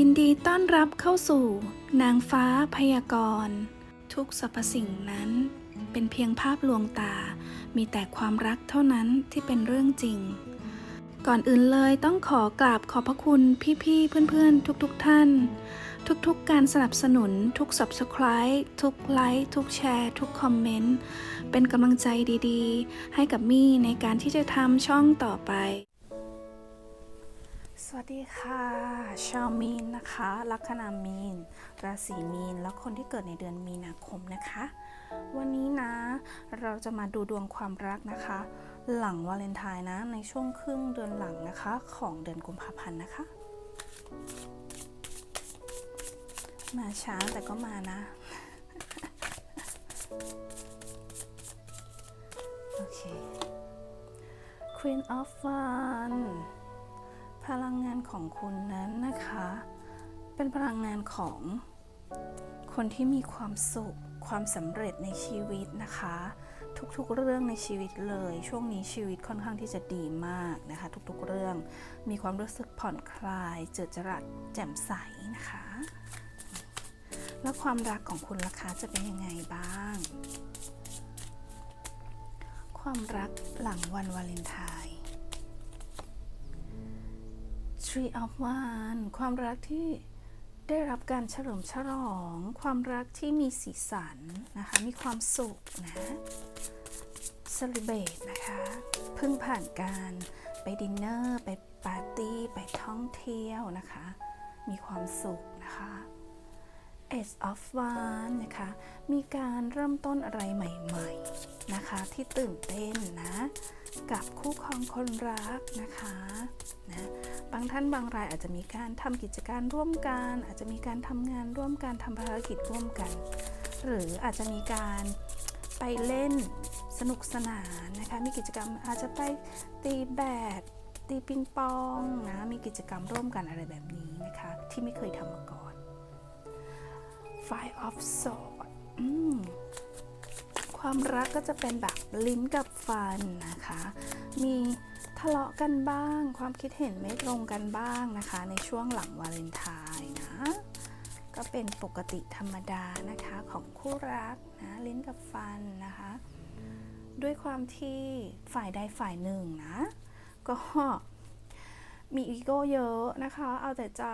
ยินดีต้อนรับเข้าสู่ นางฟ้าพยากรณ์ ทุกสรรพสิ่งนั้น เป็นเพียงภาพลวงตา มีแต่ความรักเท่านั้นที่เป็นเรื่องจริง ก่อนอื่นเลยต้องขอกราบขอบพระคุณพี่ๆเพื่อนๆ ทุกๆท่าน ทุกๆการสนับสนุน ทุก Subscribe ทุกไลค์ทุกแชร์ ทุกคอมเมนต์ เป็นกำลังใจดีๆ ให้กับมี่ในการที่จะทำช่องต่อไป สวัสดีค่ะ ชาวมีนนะคะลัคนามีน ราศีมีน แล้วคนที่เกิดในเดือนมีนาคมนะคะ วันนี้นะ เราจะมาดูดวงความรักนะคะ หลังวาเลนไทน์นะ ในช่วงครึ่งเดือนหลังนะคะ ของเดือนกุมภาพันธ์นะคะ มาช้าแต่ก็มานะ โอเค Queen of One พลังงานของคุณนั้นนะคะ เป็นพลังงานของคนที่มีความสุขความสำเร็จในชีวิตนะคะ ทุกๆเรื่องในชีวิตเลย ช่วงนี้ชีวิตค่อนข้างที่จะดีมากนะคะ ทุกๆเรื่องมีความรู้สึกผ่อนคลาย เจิดจรัสแจ่มใสนะคะ แล้วความรักของคุณล่ะคะจะเป็นยังไงบ้าง ความรักหลังวันวาเลนไทน์ Tree of One ความรักที่ได้รับการเฉลิมฉลอง ความรักที่มีสีสันนะคะ มีความสุขนะ Celebrate นะคะ เพิ่งผ่านการไปดินเนอร์ ไปปาร์ตี้ ไปท่องเที่ยวนะคะ มีความสุขนะคะ Ace of One นะคะ มีการเริ่มต้นอะไรใหม่ ๆ นะคะที่ตื่นเต้นนะ กับคู่ครองคนรักนะคะนะบางท่านบางรายอาจจะมีการทำกิจการร่วมกัน อาจจะมีการทำงานร่วมกันทำภารกิจร่วมกัน หรืออาจจะมีการไปเล่นสนุกสนานนะคะมีกิจกรรมอาจจะไปตีแบดตีปิงปองนะมีกิจกรรมร่วมกันอะไรแบบนี้นะคะที่ไม่เคยทำมาก่อน Five of Swords ความรักก็จะเป็นแบบลิ้นกับฟันนะคะ มีทะเลาะกันบ้าง ความคิดเห็นไม่ตรงกันบ้างนะคะ ในช่วงหลังวาเลนไทน์นะ ก็เป็นปกติธรรมดานะคะของคู่รักนะลิ้นกับฟันนะคะ ด้วยความที่ฝ่ายใดฝ่ายหนึ่งนะ ก็มีอีโก้เยอะนะคะ เอาแต่ใจ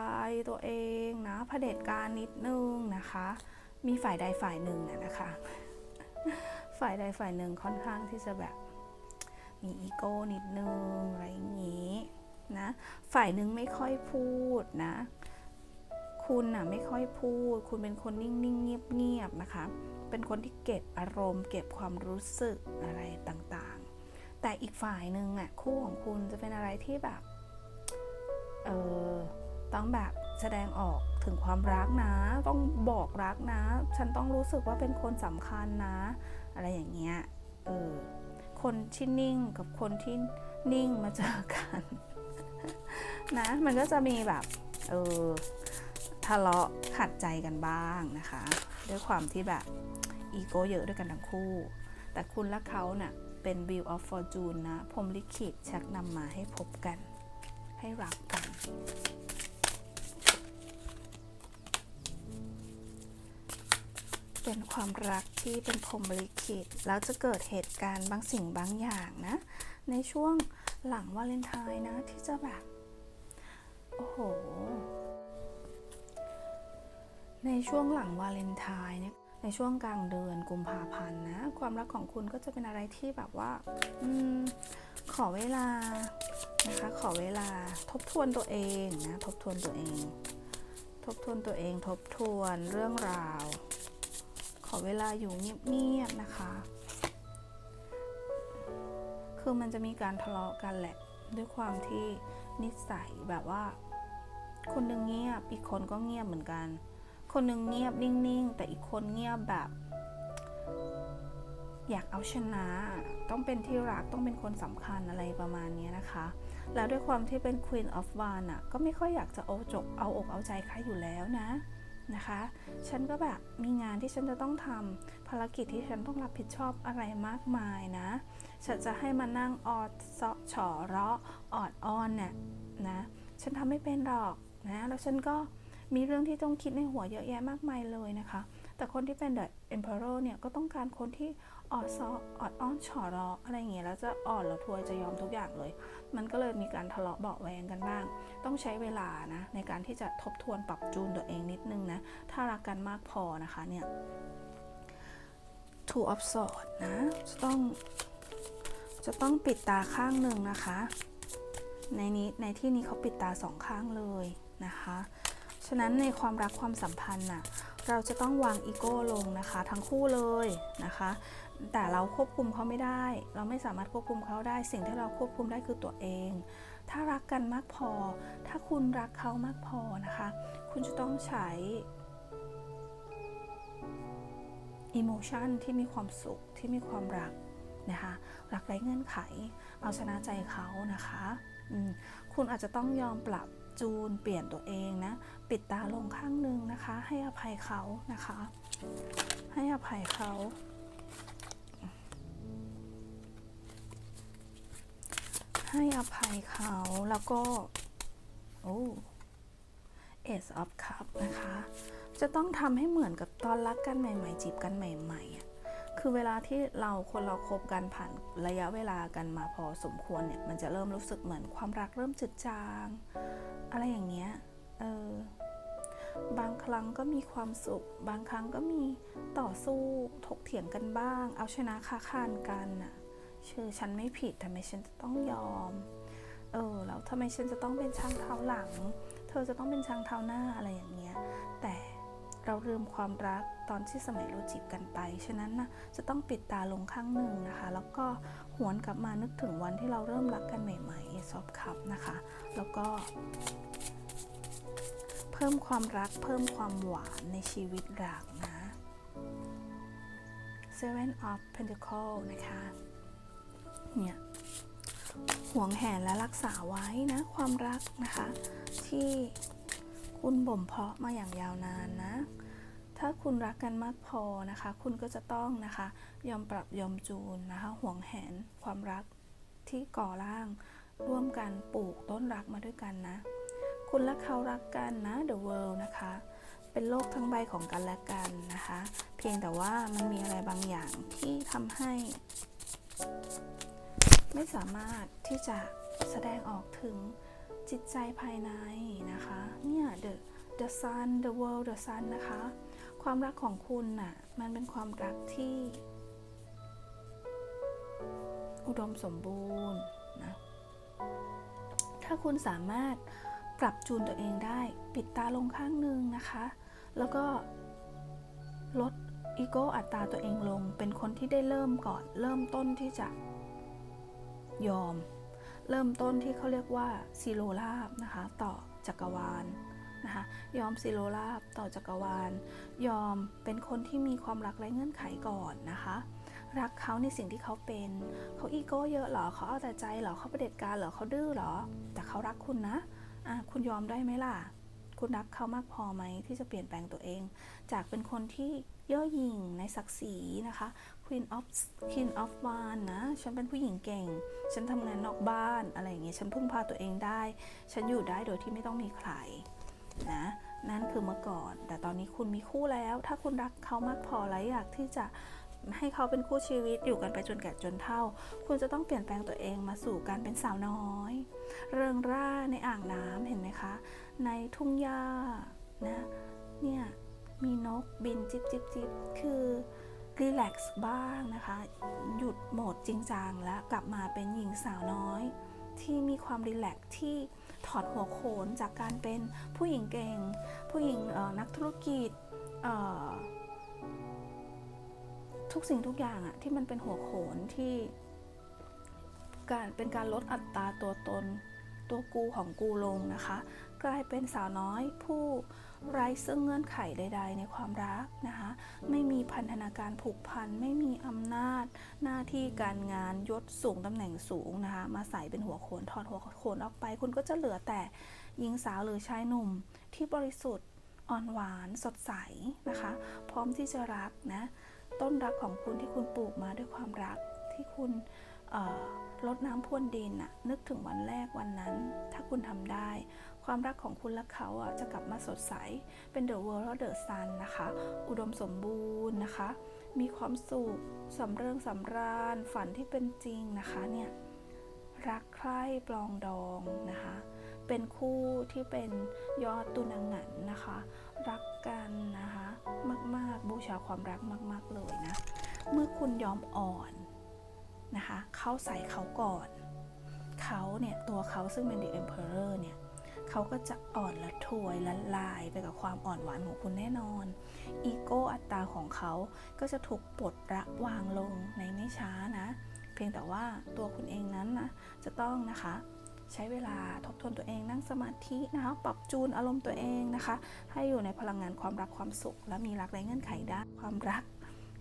ตัวเองนะเผด็จการนิดนึงนะคะ มีฝ่ายใดฝ่ายหนึ่งน่ะนะคะ ฝ่ายใดฝ่ายหนึ่งค่อนข้างที่จะแบบมีอีโก้นิดนึงอะไรอย่างนี้นะฝ่ายหนึ่งไม่ค่อยพูดนะ คุณน่ะไม่ค่อยพูด คุณเป็นคนนิ่งๆเงียบๆนะคะ เป็นคนที่เก็บอารมณ์ เก็บความรู้สึกอะไรต่างๆ แต่อีกฝ่ายหนึ่งอะคู่ของคุณจะเป็นอะไรที่แบบเออต้องแบบแสดงออกถึงความรักนะ ต้องบอกรักนะ ฉันต้องรู้สึกว่าเป็นคนสำคัญนะ อะไรอย่างเงี้ยเออคนที่นิ่งกับคนที่นิ่งมาเจอกันนะมันก็จะมีแบบเออทะเลาะขัดใจกันบ้างนะคะ ด้วยความที่แบบอีโก้เยอะด้วยกันทั้งคู่ แต่คุณและเขาเนะ่ะเป็น Wheel of Fortune นะพรมลิขิตชักนำมาให้พบกัน ให้รักกัน เป็นความรักที่เป็นพรมลิขิตแล้วจะเกิดเหตุการณ์บางสิ่งบางอย่างนะ ในช่วงหลังวาเลนไทน์นะที่จะแบบ โอ้โห ในช่วงหลังวาเลนไทน์เนี่ยในช่วงกลางเดือนกุมภาพันธ์นะ ความรักของคุณก็จะเป็นอะไรที่แบบว่าอืมขอเวลานะคะ ขอเวลาทบทวนตัวเองนะ ทบทวนตัวเอง ทบทวนตัวเอง ทบทวนเรื่องราว อเวลาอยู่เงียบๆนะคะ คือมันจะมีการทะเลาะกันแหละ ด้วยความที่นิสัยแบบว่า คนหนึ่งเงียบอีกคนก็เงียบเหมือนกัน คนหนึ่งเงียบนิ่งๆ แต่อีกคนเงียบแบบ อยากเอาชนะ ต้องเป็นที่รักต้องเป็นคนสำคัญอะไรประมาณนี้นะคะ แล้วด้วยความที่เป็น Queen of One อะก็ไม่ค่อยอยากจะเอาจกเอาอกเอาใจใครอยู่แล้วนะ นะคะ ฉันก็แบบมีงานที่ฉันจะต้องทำภารกิจที่ฉันต้องรับผิดชอบอะไรมากมายนะ ฉันจะให้มานั่งออดเซาะฉอเราะออดอ้อนเนี่ยนะ ฉันทำไม่เป็นหรอกนะ แล้วฉันก็มีเรื่องที่ต้องคิดในหัวเยอะแยะมากมายเลยนะคะ แต่คนที่เป็น The Emperor เนี่ยก็ต้องการคนที่ออดซอออดอ้อนฉอรออะไรอย่างเงี้ยแล้วจะอ่อนแล้วทวยจะยอมทุกอย่างเลย มันก็เลยมีการทะเลาะเบาะแวงกันบ้าง ต้องใช้เวลานะในการที่จะทบทวนปรับจูนตัวเองนิดนึงนะ ถ้ารักกันมากพอนะคะเนี่ย two of swords นะจะต้องจะต้องปิดตาข้างหนึ่งนะคะ ในนี้ในที่นี้เขาปิดตาสองข้างเลยนะคะ ฉะนั้นในความรักความสัมพันธ์น่ะ เราจะต้องวางอีโก้ลงนะคะ ทั้งคู่เลยนะคะ แต่เราควบคุมเขาไม่ได้ เราไม่สามารถควบคุมเขาได้ สิ่งที่เราควบคุมได้คือตัวเอง ถ้ารักกันมากพอ ถ้าคุณรักเขามากพอนะคะ คุณจะต้องใช้อิโมชันที่มีความสุขที่มีความรักนะคะรักไร้เงื่อนไข เอาชนะใจเขานะคะคุณอาจจะต้องยอมปรับ จูนเปลี่ยนตัวเองนะ ปิดตาลงข้างหนึ่งนะคะ ให้อภัยเขานะคะ ให้อภัยเขา ให้อภัยเขาแล้วก็ โอ้ Ace of Cup นะคะ จะต้องทำให้เหมือนกับตอนรักกันใหม่ ๆ จีบกันใหม่ๆอะคือเวลาที่เราคนเราคบกันผ่านระยะเวลากันมาพอสมควรเนี่ย มันจะเริ่มรู้สึกเหมือนความรักเริ่มจืดจาง อะไรอย่างเงี้ย เออ บางครั้งก็มีความสุข บางครั้งก็มีต่อสู้ถกเถียงกันบ้าง เอาชนะค้าคานกันน่ะชื่อฉันไม่ผิดทำไมฉันจะต้องยอม เออ แล้วทำไมฉันจะต้องเป็นช่างเท้าหลัง เธอจะต้องเป็นช้างเท้าหน้าอะไรอย่างเงี้ย แต่เราลืมความรักตอนที่สมัยเราจีบกันไป ฉะนั้นนะจะต้องปิดตาลงข้างหนึ่งนะคะ แล้วก็ วนกลับมานึกถึงวันที่เราเริ่มรักกันใหม่ๆซอฟคัพนะคะ แล้วก็ เพิ่มความรักเพิ่มความหวานในชีวิตรักนะ Seven of pentacles นะคะ เนี่ยห่วงแหนและรักษาไว้นะ ความรักนะคะ ที่คุณบ่มเพาะมาอย่างยาวนานนะ ถ้าคุณรักกันมากพอนะคะ คุณก็จะต้องนะคะ ยอมปรับยอมจูนนะคะห่วงแหนความรักที่ก่อร่าง ร่วมกันปลูกต้นรักมาด้วยกันนะ คุณและเขารักกันนะ The World นะคะ เป็นโลกทั้งใบของกันและกันนะคะ เพียงแต่ว่ามันมีอะไรบางอย่างที่ทำให้ ไม่สามารถที่จะแสดงออกถึงจิตใจภายในนะคะ เนี่ย the the sun the world the sun นะคะ ความรักของคุณน่ะ มันเป็นความรักที่ อุดมสมบูรณ์นะ ถ้าคุณสามารถปรับจูนตัวเองได้ ปิดตาลงข้างหนึ่งนะคะ แล้วก็ลดอีโก้อัตราตัวเองลง เป็นคนที่ได้เริ่มก่อน เริ่มต้นที่จะยอม เริ่มต้นที่เขาเรียกว่าซีโรลาบนะคะ ต่อจักรวาล นะคะยอมซีโรลาบต่อจักรวาล ยอมเป็นคนที่มีความรักไร้เงื่อนไขก่อนนะคะ รักเขาในสิ่งที่เขาเป็น เขาอีโก้เยอะเหรอเขาเอาแต่ใจเหรอเขาประเด็จการเหรอเขาดื้อเหรอ แต่เขารักคุณนะอะคุณยอมได้ไหมล่ะ คุณรักเขามากพอไหมที่จะเปลี่ยนแปลงตัวเอง จากเป็นคนที่เย่อหยิ่งในศักดิ์ศรีนะคะ Queen of Queen of One นะ ฉันเป็นผู้หญิงเก่ง ฉันทำงานนอกบ้านอะไรอย่างเงี้ย ฉันพึ่งพาตัวเองได้ ฉันอยู่ได้โดยที่ไม่ต้องมีใคร นะนั่นคือเมื่อก่อน แต่ตอนนี้คุณมีคู่แล้ว ถ้าคุณรักเขามากพอแล้วอยากที่จะให้เขาเป็นคู่ชีวิตอยู่กันไปจนแก่จนเฒ่า คุณจะต้องเปลี่ยนแปลงตัวเองมาสู่การเป็นสาวน้อย เริงร่าในอ่างน้ำเห็นไหมคะ ในทุ่งหญ้านะเนี่ยมีนกบินจิบจิบจิบคือรีแลกซ์บ้างนะคะ หยุดโหมดจริงจังแล้วกลับมาเป็นหญิงสาวน้อย ที่มีความรีแลกซ์ที่ ถอดหัวโขนจากการเป็นผู้หญิงเก่ง ผู้หญิงนักธุรกิจทุกสิ่งทุกอย่างอะที่มันเป็นหัวโขนที่การเป็นการลดอัตราตัวตนตัวกูของกูลงนะคะ กลายเป็นสาวน้อยผู้ ไร้ซึ่งเงื่อนไขใด ๆ ในความรักนะคะไม่มีพันธนาการผูกพัน ไม่มีอำนาจ หน้าที่การงานยศสูงตำแหน่งสูงนะคะมาใส่เป็นหัวโขนถอดหัวโขนออกไป คุณก็จะเหลือแต่หญิงสาวหรือชายหนุ่มที่บริสุทธิ์อ่อนหวานสดใสนะคะ พร้อมที่จะรักนะต้นรักของคุณที่คุณปลูกมาด้วยความรักที่คุณเอ่อรดน้ำพรวนดินน่ะนึกถึงวันแรกวันนั้น ถ้าคุณทำได้ ความรักของคุณและเขาอะจะกลับมาสดใส เป็น The World และ The Sun นะคะ อุดมสมบูรณ์นะคะ มีความสุขสำเริงสำราญ ฝันที่เป็นจริงนะคะเนี่ย รักใคร่ปลองดองนะคะ เป็นคู่ที่เป็นยอดตุนังหงันนะคะ รักกันนะคะ มาก ๆ บูชาความรักมาก ๆ เลยนะ เมื่อคุณยอมอ่อนนะคะ เข้าใส่เขาก่อน เขาเนี่ย ตัวเขาซึ่งเป็น The Emperor เนี่ย เขาก็จะอ่อนละทวยละลายไปกับความอ่อนหวานของคุณแน่นอน อีโก้อัตตาของเขาก็จะถูกปลดระวางลงในไม่ช้านะ เพียงแต่ว่าตัวคุณเองนั้นนะจะต้องนะคะใช้เวลาทบทวนตัวเองนั่งสมาธินะคะปรับจูนอารมณ์ตัวเองนะคะ ให้อยู่ในพลังงานความรักความสุข และมีรักในเงื่อนไขได้ความรัก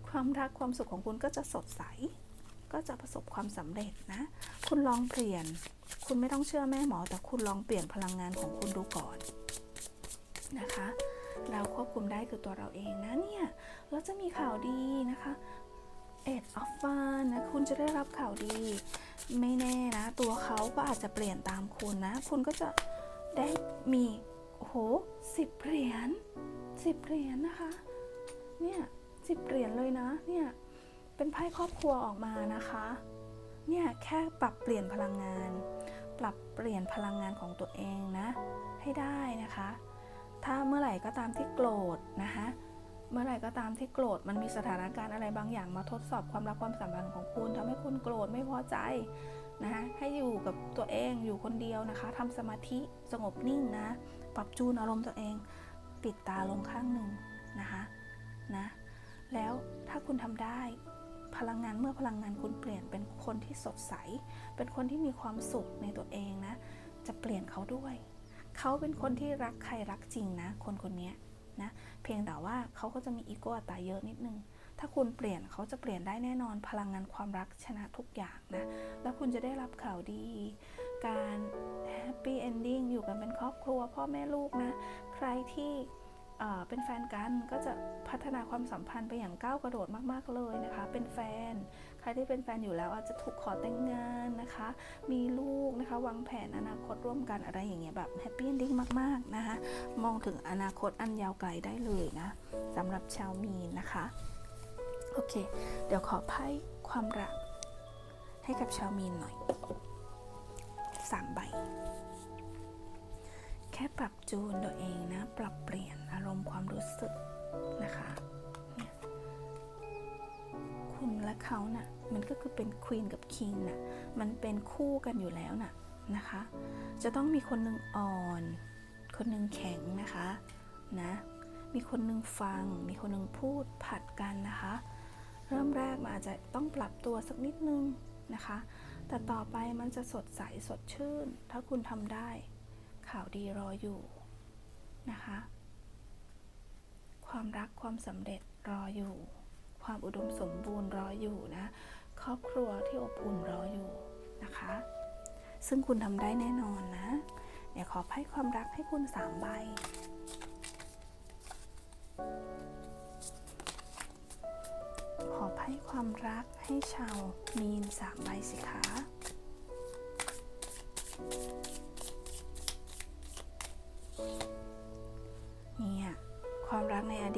ความรักความสุขของคุณก็จะสดใส ก็จะประสบความสำเร็จนะ คุณลองเปลี่ยน คุณไม่ต้องเชื่อแม่หมอ แต่คุณลองเปลี่ยนพลังงานของคุณดูก่อนนะคะ เราควบคุมได้คือตัวเราเองนะเนี่ย เราจะมีข่าวดีนะคะ Eight of Wands นะ คุณจะได้รับข่าวดี ไม่แน่นะ ตัวเขาก็อาจจะเปลี่ยนตามคุณนะ คุณก็จะได้มีโอ้โหสิบเหรียญสิบเหรียญนะคะ เนี่ยสิบเหรียญเลยนะ เนี่ย เป็นไพ่ครอบครัวออกมานะคะ เนี่ยแค่ปรับเปลี่ยนพลังงาน ปรับเปลี่ยนพลังงานของตัวเองนะ ให้ได้นะคะ ถ้าเมื่อไหร่ก็ตามที่โกรธนะคะ เมื่อไหร่ก็ตามที่โกรธมันมีสถานการณ์อะไรบางอย่างมาทดสอบความรักความสัมพันธ์ของคุณทำให้คุณโกรธไม่พอใจนะคะให้อยู่กับตัวเองอยู่คนเดียวนะคะทำสมาธิสงบนิ่งนะ ปรับจูนอารมณ์ตัวเอง ปิดตาลงข้างหนึ่งนะคะนะแล้วถ้าคุณทำได้ พลังงานเมื่อพลังงานคุณเปลี่ยนเป็นคนที่สดใส เป็นคนที่มีความสุขในตัวเองนะ จะเปลี่ยนเขาด้วย เขาเป็นคนที่รักใครรักจริงนะ คนคนนี้นะ เพียงแต่ว่าเขาก็จะมีอีโก้ตาเยอะนิดนึง ถ้าคุณเปลี่ยนเขาจะเปลี่ยนได้แน่นอน พลังงานความรักชนะทุกอย่างนะ แล้วคุณจะได้รับข่าวดี การแฮปปี้เอนดิ้งอยู่กันเป็นครอบครัวพ่อแม่ลูกนะ ใครที่ เป็นแฟนกันก็จะพัฒนาความสัมพันธ์ไปอย่างก้าวกระโดดมากๆเลยนะคะ เป็นแฟน ใครที่เป็นแฟนอยู่แล้วอาจจะถูกขอแต่งงานนะคะ มีลูกนะคะ วางแผนอนาคตร่วมกันอะไรอย่างเงี้ยแบบแฮปปี้เอนดิ้งมากๆนะคะมองถึงอนาคตอันยาวไกลได้เลยนะสำหรับชาวมีนนะคะ โอเค เดี๋ยวขอไพ่ความรักให้กับชาวมีนหน่อยสามใบ แค่ปรับจูนตัวเองนะ ปรับเปลี่ยนอารมณ์ความรู้สึกนะคะเนี่ยคุณและเขาน่ะมันก็คือเป็นควีนกับคิงน่ะมันเป็นคู่กันอยู่แล้วน่ะนะคะ จะต้องมีคนหนึ่งอ่อน คนหนึ่งแข็งนะคะนะมีคนหนึ่งฟัง มีคนหนึ่งพูดผัดกันนะคะ เริ่มแรกมันอาจจะต้องปรับตัวสักนิดนึงนะคะ แต่ต่อไปมันจะสดใสสดชื่น ถ้าคุณทำได้ ข่าวดีรออยู่นะคะ ความรักความสำเร็จรออยู่ ความอุดมสมบูรณ์รออยู่นะ ครอบครัวที่อบอุ่นรออยู่นะคะ ซึ่งคุณทำได้แน่นอนนะเดี๋ยวขอไพ่ความรักให้คุณสามใบขอไพ่ความรักให้ชาวมีนสามใบสิคะ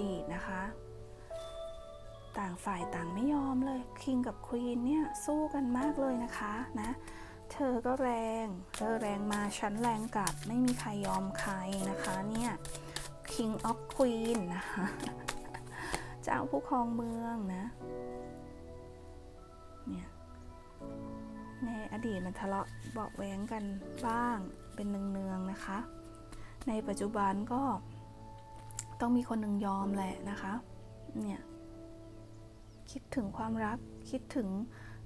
ดีตนะคะ ต่างฝ่ายต่างไม่ยอมเลยคิงกับควีนเนี่ยสู้กันมากเลยนะคะนะเธอก็แรง เธอแรงมาฉันแรงกลับไม่มีใครยอมใครนะคะเนี่ย King of Queen นะคะเจ้าผู้ครองเมืองนะเนี่ยในอดีตมันทะเลาะเบาะแว้งกันบ้างเป็นเนืองๆนะคะ ในปัจจุบันก็ ต้องมีคนหนึ่งยอมแหละนะคะ เนี่ย คิดถึงความรัก คิดถึง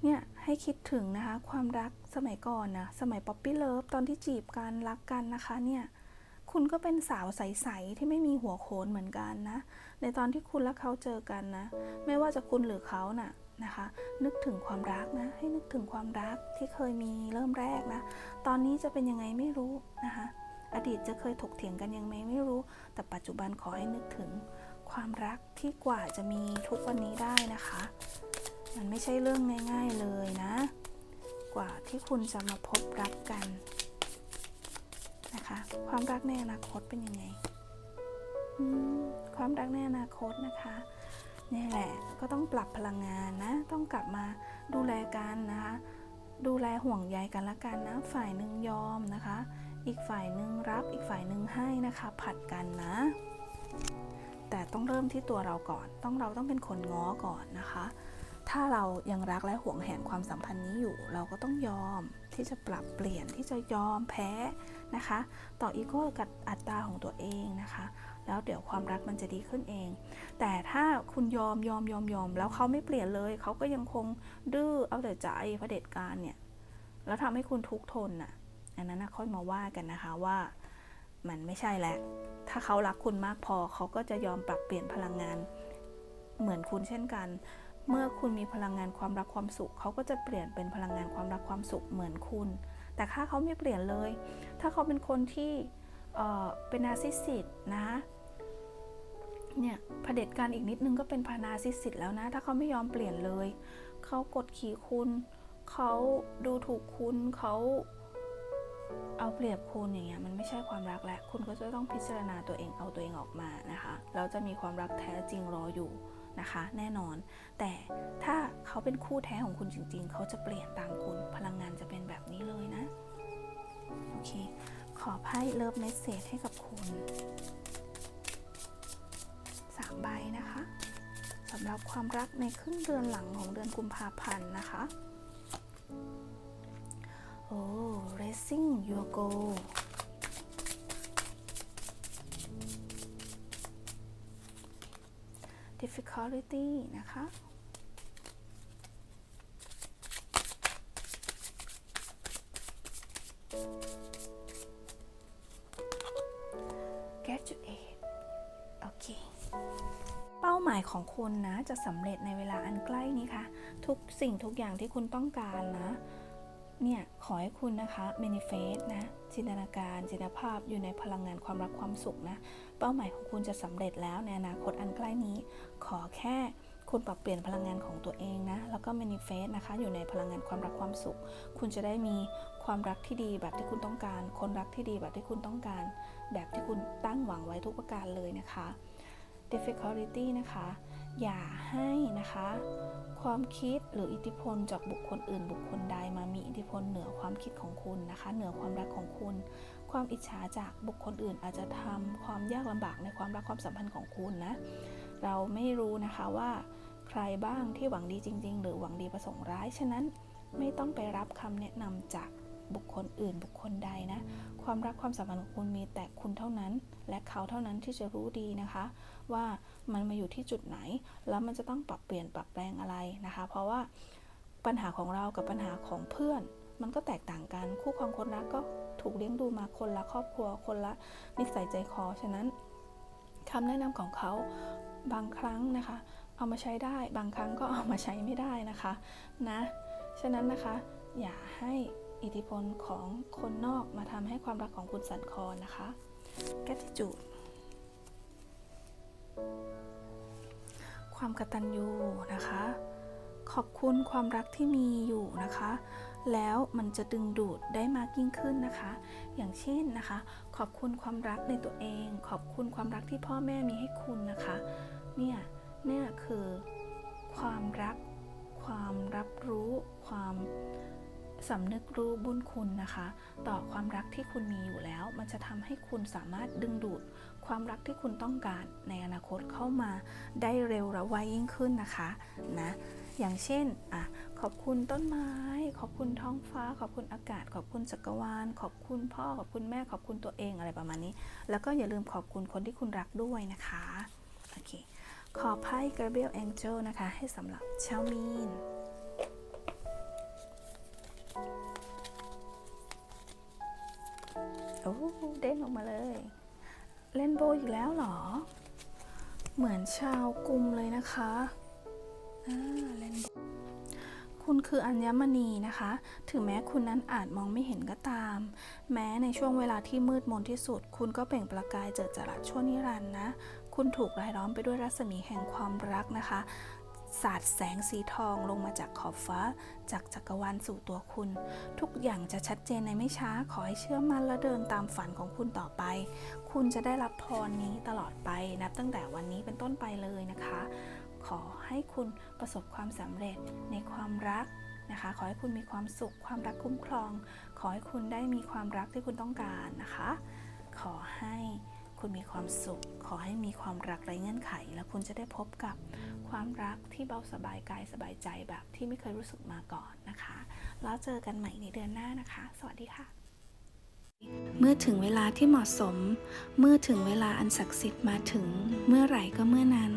เนี่ย ให้คิดถึงนะคะ ความรักสมัยก่อนนะ สมัยป๊อปปี้เลิฟตอนที่จีบกันรักกันนะคะ เนี่ย คุณก็เป็นสาวใส ๆ ที่ไม่มีหัวโขนเหมือนกันนะ ในตอนที่คุณและเขาเจอกันนะ ไม่ว่าจะคุณหรือเขาน่ะนะคะนึกถึงความรักนะ ให้นึกถึงความรักที่เคยมีเริ่มแรกนะ ตอนนี้จะเป็นยังไงไม่รู้นะคะ อดีตจะเคยถกเถียงกันยังไงไม่รู้ แต่ปัจจุบันขอให้นึกถึงความรักที่กว่าจะมีทุกวันนี้ได้นะคะ มันไม่ใช่เรื่องง่ายๆเลยนะ กว่าที่คุณจะมาพบรักกันนะคะ ความรักในอนาคตเป็นยังไง ความรักในอนาคตนะคะนี่แหละก็ต้องปรับพลังงานนะ ต้องกลับมาดูแลกันนะคะ ดูแลห่วงใยกันละกันนะ ฝ่ายหนึ่งยอมนะคะ อีกฝ่ายหนึ่งรับอีกฝ่ายหนึ่งให้นะคะ ผัดกันนะ แต่ต้องเริ่มที่ตัวเราก่อน ต้องเราต้องเป็นคนง้อก่อนนะคะ ถ้าเรายังรักและหวงแหนความสัมพันธ์นี้อยู่ เราก็ต้องยอมที่จะปรับเปลี่ยนที่จะยอมแพ้นะคะ ต่ออีโก้กับอัตราของตัวเองนะคะ แล้วเดี๋ยวความรักมันจะดีขึ้นเอง แต่ถ้าคุณยอมยอมยอมยอมแล้วเขาไม่เปลี่ยนเลยเขาก็ยังคงดื้อเอาแต่ใจเผด็จการเนี่ยแล้วทำให้คุณทุกข์ทนน่ะ อันนั้นค่อยมาว่ากันนะคะว่ามันไม่ใช่แหละ ถ้าเขารักคุณมากพอเขาก็จะยอมปรับเปลี่ยนพลังงานเหมือนคุณเช่นกัน เมื่อคุณมีพลังงานความรักความสุข เขาก็จะเปลี่ยนเป็นพลังงานความรักความสุขเหมือนคุณ แต่ถ้าเขาไม่เปลี่ยนเลย ถ้าเขาเป็นคนที่เเป็นนาร์ซิสซิสนะเนี่ยเผด็จการอีกนิดนึงก็เป็นพานาร์ซิสซิสแล้วนะ ถ้าเขาไม่ยอมเปลี่ยนเลย เขากดขี่คุณ เขาดูถูกคุณ เขา เอาเปรียบคุณอย่างเงี้ยมันไม่ใช่ความรักแล้วคุณก็จะต้องพิจารณาตัวเองเอาตัวเองออกมานะคะแล้วจะมีความรักแท้จริงรออยู่นะคะ แน่นอน แต่ถ้าเขาเป็นคู่แท้ของคุณจริง ๆ เขาจะเปลี่ยนตามคุณพลังงานจะเป็นแบบนี้เลยนะโอเคขอไพ่เลิฟเมสเซจให้กับคุณสามใบนะคะสำหรับความรักในครึ่งเดือนหลังของเดือนกุมภาพันธ์นะคะ โอ้ racing your goal difficulty นะคะ graduate โอเค เป้าหมายของคุณนะ จะสำเร็จในเวลาอันใกล้นี้ค่ะ ทุกสิ่งทุกอย่างที่คุณต้องการนะ เนี่ย อให้คุณนะคะ manifest นะจินตนาการจินตภาพอยู่ในพลังงานความรักความสุขนะ เป้าหมายของคุณจะสำเร็จแล้วในอนาคตอันใกล้นี้ ขอแค่คุณปรับเปลี่ยนพลังงานของตัวเองนะ แล้วก็ manifest นะคะ อยู่ในพลังงานความรักความสุข คุณจะได้มีความรักที่ดีแบบที่คุณต้องการ คนรักที่ดีแบบที่คุณต้องการ แบบที่คุณตั้งหวังไว้ทุกประการเลยนะคะ difficulty นะคะ อย่าให้นะคะ ความคิดหรืออิทธิพลจากบุคคลอื่น บุคคลใดมามีอิทธิพลเหนือความคิดของคุณนะคะ เหนือความรักของคุณ ความอิจฉาจากบุคคลอื่นอาจจะทำความยากลำบากในความรักความสัมพันธ์ของคุณนะ เราไม่รู้นะคะว่าใครบ้างที่หวังดีจริง ๆ หรือหวังดีประสงค์ร้าย ฉะนั้นไม่ต้องไปรับคำแนะนำจากบุคคลอื่นบุคคลใดนะ ความรักความสัมพันธ์ของคุณมีแต่คุณเท่านั้น และเขาเท่านั้นที่จะรู้ดีนะคะ ว่ามันมาอยู่ที่จุดไหน แล้วมันจะต้องปรับเปลี่ยนปรับแปลงอะไรนะคะ เพราะว่าปัญหาของเรากับปัญหาของเพื่อน มันก็แตกต่างกัน คู่ครองคนรักก็ถูกเลี้ยงดูมาคนละครอบครัวคนละนิสัยใจคอฉะนั้นคำแนะนำของเขาบางครั้งนะคะ เอามาใช้ได้บางครั้งก็เอามาใช้ไม่ได้นะคะนะฉะนั้นนะคะ อย่าให้ อิทธิพลของคนนอกมาทำให้ความรักของคุณสั่นคลอนนะคะ gratitude ความกตัญญูนะคะ ขอบคุณความรักที่มีอยู่นะคะ แล้วมันจะดึงดูดได้มากยิ่งขึ้นนะคะ อย่างเช่นนะคะ ขอบคุณความรักในตัวเอง ขอบคุณความรักที่พ่อแม่มีให้คุณนะคะ เนี่ย เนี่ยคือความรัก ความรับรู้ ความ สำนึกรู้บุญคุณนะคะ ต่อความรักที่คุณมีอยู่แล้ว มันจะทำให้คุณสามารถดึงดูดความรักที่คุณต้องการในอนาคตเข้ามาได้เร็วและไวยิ่งขึ้นนะคะนะอย่างเช่นอะขอบคุณต้นไม้ ขอบคุณท้องฟ้า ขอบคุณอากาศ ขอบคุณจักรวาล ขอบคุณพ่อ ขอบคุณแม่ ขอบคุณตัวเองอะไรประมาณนี้ แล้วก็อย่าลืมขอบคุณคนที่คุณรักด้วยนะคะโอเคขอไพ่กระเบียวแองเจลนะคะ ให้สำหรับชาวมีน เด้งออกมาเลย เล่นโบอีกแล้วเหรอ เหมือนชาวกลุ่มเลยนะคะเล่นโบคุณคืออัญมณีนะคะ ถึงแม้คุณนั้นอาจมองไม่เห็นก็ตาม แม้ในช่วงเวลาที่มืดมนที่สุด คุณก็เปล่งประกายเจิดจรัสชั่วนิรันดร์นะ คุณถูกรายล้อมไปด้วยรัศมีแห่งความรักนะคะ สาดแสงสีทองลงมาจากขอบฟ้า จากจักรวาลสู่ตัวคุณ ทุกอย่างจะชัดเจนในไม่ช้า ขอให้เชื่อมั่นและเดินตามฝันของคุณต่อไป คุณจะได้รับพรนี้ตลอดไป นับตั้งแต่วันนี้เป็นต้นไปเลยนะคะ ขอให้คุณประสบความสำเร็จในความรักนะคะ ขอให้คุณมีความสุข ความรักคุ้มครอง ขอให้คุณได้มีความรักที่คุณต้องการนะคะ ขอให้คุณมีความสุข ขอให้มีความรักไร้เงื่อนไข และคุณจะได้พบกับ ความรักที่เบาสบายกายสบายใจแบบที่ไม่เคยรู้สึกมาก่อนนะคะ แล้วเจอกันใหม่ในเดือนหน้านะคะ สวัสดีค่ะ เมื่อถึงเวลาที่เหมาะสม เมื่อถึงเวลาอันศักดิ์สิทธิ์มาถึง เมื่อไหร่ก็เมื่อนั้น